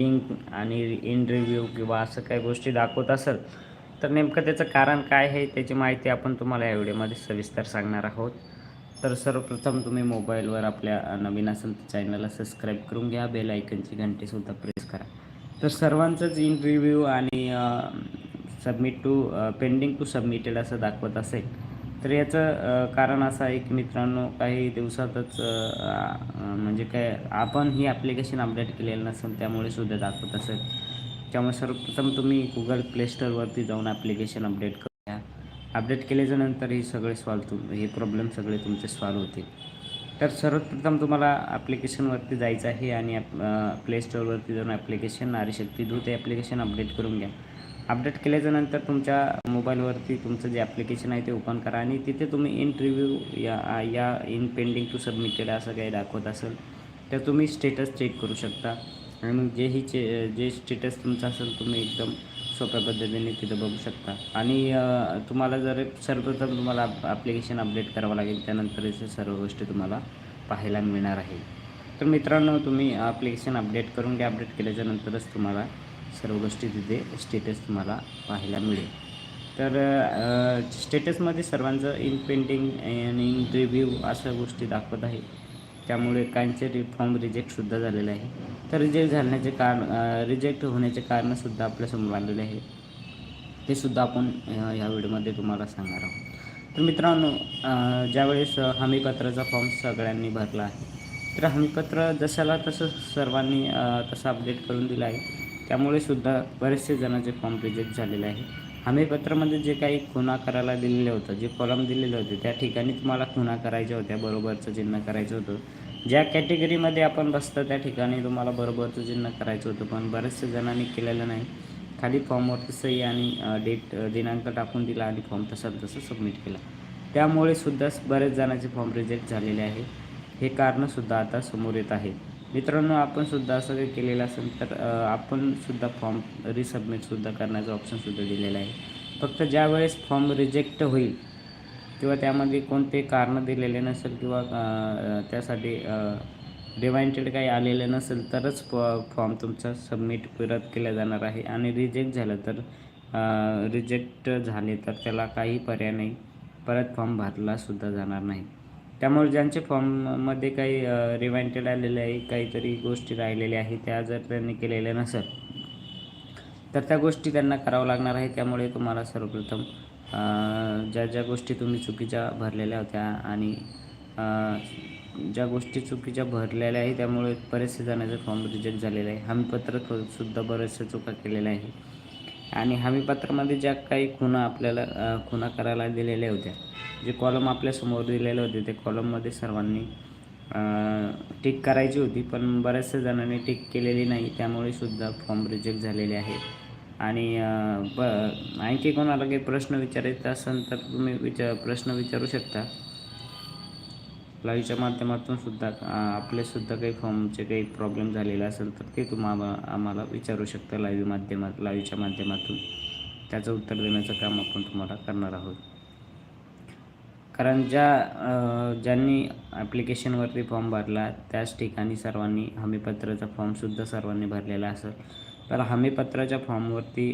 Link आणि in review किंवा असं काही गोष्टी दाखवत असेल तर नेमकं त्याचं कारण काय आहे त्याची माहिती आपण तुम्हाला या व्हिडिओमध्ये सविस्तर सांगणार आहोत. तर सर्वप्रथम तुम्ही मोबाईलवर आपल्या नवीन असेल तर चॅनलला सबस्क्राईब करून घ्या बेल आयकनची घंटीसुद्धा प्रेस करा. तर सर्वांचंच इन रिव्ह्यू आणि submit to pending to submitted असं दाखवत असेल तर याचं कारण असं आहे की मित्रांनो काही दिवसातच म्हणजे काय आपण ही ॲप्लिकेशन अपडेट केलेलं नसेल त्यामुळे सुद्धा दाखवत असेल. त्यामुळे सर्वप्रथम तुम्ही गुगल प्ले स्टोअरवरती जाऊन ॲप्लिकेशन अपडेट करूया. अपडेट केल्याच्यानंतर हे सगळे सॉल्व तुम हे प्रॉब्लेम सगळे तुमचे सॉल्व होतील. तर सर्वप्रथम तुम्हाला ॲप्लिकेशनवरती जायचं आहे आणि प्ले स्टोअरवरती जाऊन ॲप्लिकेशन नारीशक्ती दूत हे ॲप्लिकेशन अपडेट करून घ्या. अपडेट केल्याच्यानंतर तुमच्या मोबाईलवरती तुमचं जे ॲप्लिकेशन आहे ते ओपन करा आणि तिथे तुम्ही इन रिव्ह्यू या या इन पेंडिंग टू सबमिटेड असं काही दाखवत असेल तर तुम्ही स्टेटस चेक करू शकता. आणि मग जे ही चे जे स्टेटस तुमचं असेल तुम्ही एकदम सोप्या पद्धतीने तिथं बघू शकता. आणि तुम्हाला जर सर्वप्रथम तुम्हाला ॲप्लिकेशन अपडेट करावं लागेल त्यानंतर सर्व गोष्टी तुम्हाला पाहायला मिळणार आहे. तर मित्रांनो तुम्ही ॲप्लिकेशन अपडेट करून घ्या. अपडेट केल्याच्यानंतरच तुम्हाला सर्व गोष्टी तिथे स्टेटस तुम्हाला पाहायला मिळेल. तर स्टेटसमध्ये सर्वांचं इन पेंटिंग आणि इन रिव्ह्यू अशा गोष्टी दाखवत आहे. त्यामुळे काहींचे रि फॉर्म रिजेक्टसुद्धा झालेलं आहे. तर रिजेक्ट झाल्याचे कारण रिजेक्ट होण्याचे कारणसुद्धा आपल्यासमोर आलेले आहे. ते सुद्धा आपण ह्या व्हिडिओमध्ये तुम्हाला सांगणार आहोत. तर मित्रांनो ज्यावेळेस हमीपत्राचा फॉर्म सगळ्यांनी भरला आहे तर हमीपत्र जशाला तसं सर्वांनी तसं अपडेट करून दिलं आहे. त्यामुळे सुद्धा बरेचसे जणांचे फॉर्म रिजेक्ट झालेले आहे. हमीपत्रामध्ये जे काही खुणा करायला दिलेलं होतं जे कॉलम दिलेले होते त्या ठिकाणी तुम्हाला खुणा करायच्या होत्या बरोबरचं चिन्ह करायचं होतं. ज्या कॅटेगरीमध्ये आपण बसतं त्या ठिकाणी तुम्हाला बरोबरचं चिन्ह करायचं होतं पण बरेचसे जणांनी केलेलं नाही. खाली फॉर्मवरती सही आणि डेट दिनांक टाकून दिला आणि फॉर्म तसा तसं सबमिट केला. त्यामुळे सुद्धा बरेच जणांचे फॉर्म रिजेक्ट झालेले आहे. हे कारणंसुद्धा आता समोर येत आहेत. मित्रांनो आपण सुद्धा असं काही केलेलं असेल तर आपण सुद्धा फॉर्म रिसबमिटसुद्धा करण्याचा ऑप्शनसुद्धा दिलेला आहे. फक्त ज्या वेळेस फॉर्म रिजेक्ट होईल किंवा त्यामध्ये कोणते कारणं दिलेले नसेल किंवा त्यासाठी रिवाइंटेड काही आलेलं नसेल तरच फॉर्म तुमचा सबमिट परत केला जाणार आहे. आणि रिजेक्ट झालं तर रिजेक्ट झाले तर त्याला काही पर्याय नाही. परत फॉर्म भरलासुद्धा जाणार नाही. त्यामुळे ज्यांचे फॉर्ममध्ये काही रिवाइंटेड आलेले आहे काहीतरी गोष्टी राहिलेल्या आहेत त्या जर त्यांनी केलेल्या नसेल तर त्या गोष्टी त्यांना करावं लागणार आहे. त्यामुळे तुम्हाला सर्वप्रथम ज्या ज्या गोष्टी तुम्ही चुकीच्या भरलेल्या होत्या आणि ज्या गोष्टी चुकीच्या भरलेल्या आहे त्यामुळे बरेचसे जणांचे फॉर्म रिजेक्ट झालेले आहे. हमीपत्र सुद्धा बरेचसे चुका केलेल्या आहे आणि हमीपत्रामध्ये ज्या काही खुणा आपल्याला खुणा करायला दिलेल्या होत्या जे कॉलम आपल्यासमोर दिलेले होते ते कॉलममध्ये सर्वांनी टिक करायची होती पण बऱ्याचशा जणांनी टिक केलेली नाही त्यामुळे सुद्धा फॉर्म रिजेक्ट झालेले आहे. आणि ब आणखी कोणाला काही प्रश्न विचारायचा असेल तर तुम्ही विचार प्रश्न विचारू शकता. लाईव्हच्या माध्यमातून सुद्धा आपलेसुद्धा काही फॉर्मचे काही प्रॉब्लेम झालेले असेल तर ते तुम्हाला आम्हाला विचारू शकता लाईव्ह माध्यमात लाईव्हच्या माध्यमातून. त्याचं उत्तर देण्याचं काम आपण तुम्हाला करणार आहोत. कारण ज्या ज्यांनी ॲप्लिकेशनवरती फॉर्म भरला त्याच ठिकाणी सर्वांनी हमीपत्राचा फॉर्मसुद्धा सर्वांनी भरलेला असेल. तर हमीपत्राच्या फॉर्मवरती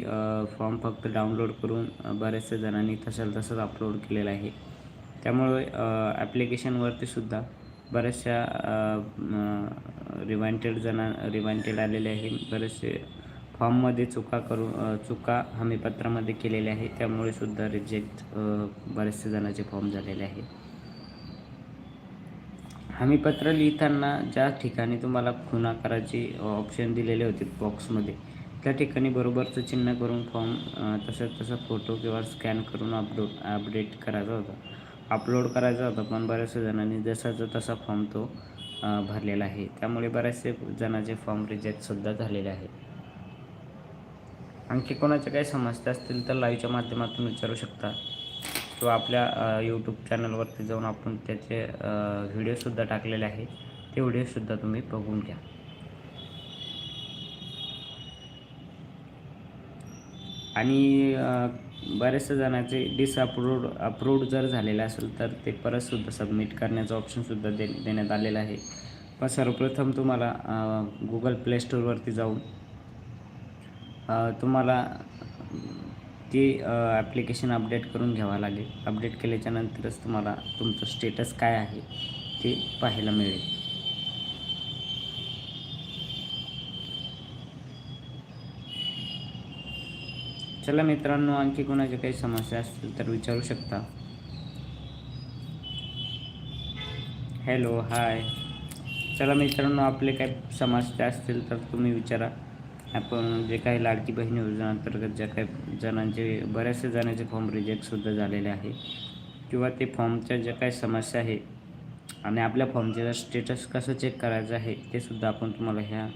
फॉर्म फक्त डाउनलोड करून बऱ्याचशा जणांनी तसं तसंच अपलोड केलेलं आहे. त्यामुळे ॲप्लिकेशनवरती सुद्धा बऱ्याचशा रिवाइंटेड जणां रिवाइंटेड आलेले आहे. बरेचसे फॉर्ममध्ये चुका करून चुका हमीपत्रामध्ये केलेल्या आहे त्यामुळे सुद्धा रिजेक्ट बरेचसे जणांचे फॉर्म झालेले आहे. हमीपत्र लिहिताना ज्या ठिकाणी तुम्हाला खुना करायची ऑप्शन दिलेले होते बॉक्समध्ये त्या ठिकाणी बरोबरचं चिन्ह करून फॉर्म तसं तसं फोटो किंवा स्कॅन करून अपडो अपडेट करायचा होता. अपलोड करायचा होता पण बऱ्याचशा जणांनी जसाचा तसा फॉर्म तो भरलेला आहे. त्यामुळे बऱ्याचशे जणांचे फॉर्म रिजेक्टसुद्धा झालेले आहे आणखी कोणाच्या काही समस्या असतील तर लाईव्हच्या माध्यमातून विचारू शकता. किंवा आपल्या यूट्यूब चॅनलवरती जाऊन आपण त्याचे व्हिडिओसुद्धा टाकलेले आहे ते व्हिडिओसुद्धा तुम्ही बघून घ्या. आणि बऱ्याचशा जणांचे डिसअप्रूव्ड अप्रूव्ड जर झालेलं असेल तर ते परतसुद्धा सबमिट करण्याचं ऑप्शनसुद्धा दे देण्यात आलेलं आहे. पण सर्वप्रथम तुम्हाला गुगल प्ले स्टोअरवरती जाऊन तुम्हाला ती ॲप्लिकेशन अपडेट करून घ्यावं लागेल. अपडेट केल्याच्यानंतरच तुम्हाला तुमचं स्टेटस काय आहे ते पाहायला मिळेल. चला मित्रांनो आणखी कोणाच्या काही समस्या असतील तर विचारू शकता. हॅलो हाय चला मित्रांनो आपले काही समस्या असतील तर तुम्ही विचारा. आपण जे काही लाडकी बहीण योजना अंतर्गत ज्या काही जणांचे बऱ्याचशा जणांचे फॉर्म रिजेक्टसुद्धा झालेले आहे. किंवा ते फॉर्मच्या ज्या काही समस्या आहे आणि आपल्या फॉर्मचे स्टेटस कसं चेक करायचं आहे ते सुद्धा आपण तुम्हाला ह्या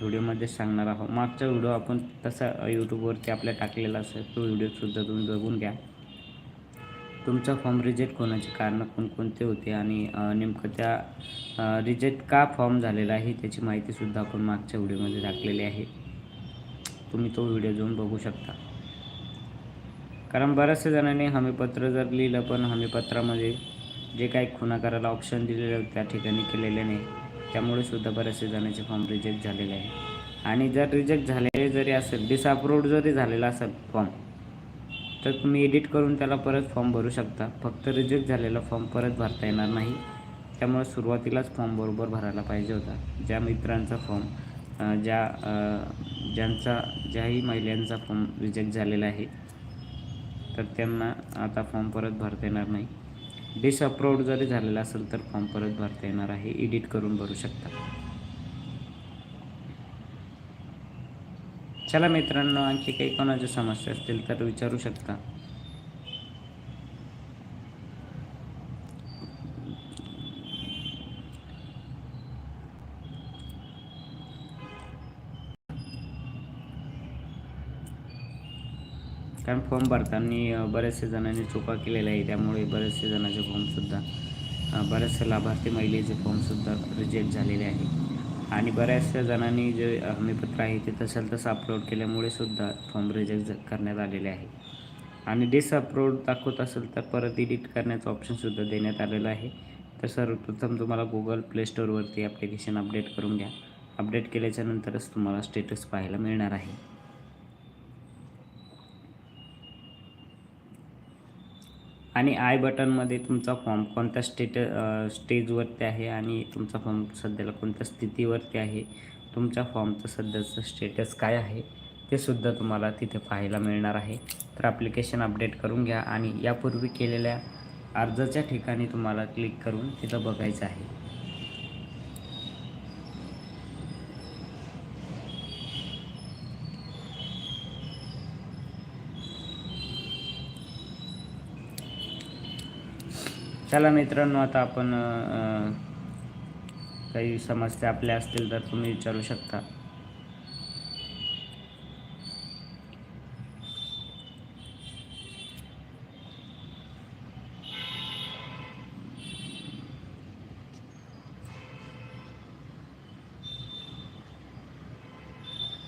व्हिडिओमध्ये सांगणार आहोत. मागचा व्हिडिओ आपण तसा यूट्यूबवरती आपल्या टाकलेला असेल तो व्हिडिओसुद्धा तुम्ही बघून घ्या. तुमचा फॉर्म रिजेक्ट होण्याची कारणं कोणकोणते होते आणि नेमकं त्या रिजेक्ट का फॉर्म झालेला आहे त्याची माहितीसुद्धा आपण मागच्या व्हिडिओमध्ये टाकलेली आहे. तुम्ही तो व्हिडिओ जाऊन बघू शकता. कारण बऱ्याचशा जणांनी हमीपत्र जर लिहिलं पण हमीपत्रामध्ये जे काही खुना करायला ऑप्शन दिलेलं त्या ठिकाणी केलेले नाही. त्यामुळे सुद्धा बऱ्याचशा जणांचे फॉर्म रिजेक्ट झालेले आहे. आणि जर रिजेक्ट झालेले जरी असेल डिसअप्रूव्ड जरी झालेला असेल फॉर्म तर तुम्ही एडिट करून त्याला परत फॉर्म भरू शकता. फक्त रिजेक्ट झालेला फॉर्म परत भरता येणार नाही. त्यामुळे सुरुवातीलाच फॉर्म बरोबर भरायला पाहिजे होता. ज्या मित्रांचा फॉर्म ज्या ज्यांचा ज्याही महिलांचा फॉर्म रिजेक्ट झालेला आहे तर त्यांना आता फॉर्म परत भरता येणार नाही. डिसअप्रूव्ड जरी झालेला असेल तर फॉर्म परत भरता येणार आहे. एडिट करून भरू शकता. चला मित्रांनो आणखी काही कोणाच्या समस्या असतील तर विचारू शकता. कारण फॉर्म भरताना बऱ्याचशा जणांनी चुका केलेल्या आहे त्यामुळे बऱ्याचशा जणांचे फॉर्मसुद्धा बऱ्याचशा लाभार्थी महिलेचे फॉर्मसुद्धा रिजेक्ट झालेले आहे आणि बऱ्याचशा जणांनी जे हमीपत्र आहे ते तसेल तसं अपलोड केल्यामुळे सुद्धा फॉर्म रिजेक्ट करण्यात आलेले आहे. आणि डिसअपलोड दाखवत असेल तर परत एडिट करण्याचं ऑप्शनसुद्धा देण्यात आलेलं आहे. तर सर्वप्रथम तुम्हाला गुगल प्ले स्टोअरवरती ॲप्लिकेशन अपडेट करून घ्या. अपडेट केल्याच्यानंतरच तुम्हाला स्टेटस पाहायला मिळणार आहे. आणि आय बटनमध्ये तुमचा फॉर्म कोणत्या स्टेट स्टेजवरती आहे आणि तुमचा फॉर्म सध्याला कोणत्या स्थितीवरती आहे? तुमच्या फॉर्मचं सध्याचं स्टेटस काय आहे? ते सुद्धा तुम्हाला तिथे पाहायला मिळणार आहे. तर ॲप्लिकेशन अपडेट करून घ्या आणि यापूर्वी केलेल्या अर्जाच्या ठिकाणी तुम्हाला क्लिक करून तिथं बघायचं आहे. चला मित्रांनो आता आपण काही समस्या आपल्या असतील तर तुम्ही विचारू शकता.